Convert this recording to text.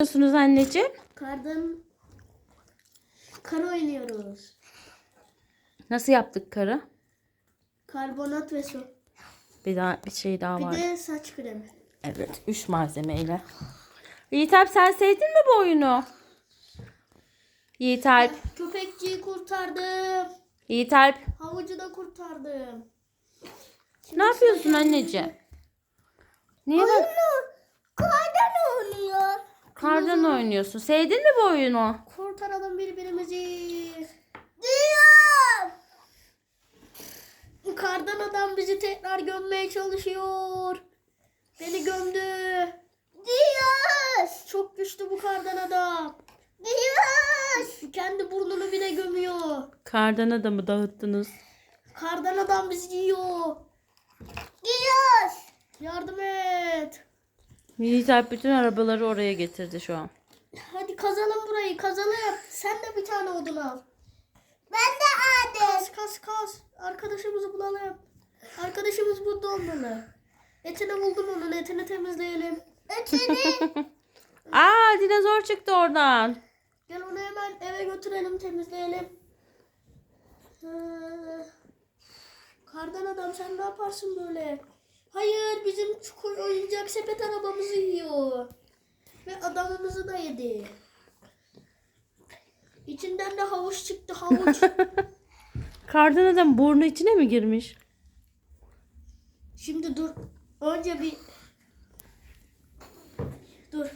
yapıyorsunuz anneciğim? Kardan kar oynuyoruz. Nasıl yaptık karı? Karbonat ve su. Bir daha bir şey daha Bir var. de saç kremi. Evet, üç malzemeyle. Yiğit Alp sen sevdin mi bu oyunu? Yiğit Alp, Köpekçiyi kurtardım. Yiğit Alp. Havucu da kurtardım. Ne yapıyorsun anneciğim? Niye? Kardan oynuyor. Kardan oynuyorsun. Sevdin mi bu oyunu? Kurtaralım birbirimizi. Diyor. Kardan adam bizi tekrar gömmeye çalışıyor. Beni gömdü. Diyor. Çok güçlü bu kardan adam. Diyor. Kendi burnunu bile gömüyor. Kardan adamı dağıttınız. Kardan adam bizi yiyor. Diyor. Yardım et. Alp bütün arabaları oraya getirdi şu an. Hadi kazalım burayı kazalım. Sen de bir tane odun al. Ben de aldım. Kas kas kas. Arkadaşımızı bulalım. Arkadaşımız burada olmalı. Etini buldum onun. Etini temizleyelim. Etini. Aa dinozor çıktı oradan. Gel onu hemen eve götürelim temizleyelim. Ha. Kardan adam sen ne yaparsın böyle? Bizim çukur oyuncak sepet arabamızı yiyor. Ve adamımızı da yedi. İçinden de havuç çıktı havuç. Kardan adam burnu içine mi girmiş? Şimdi dur. Önce bir... Dur.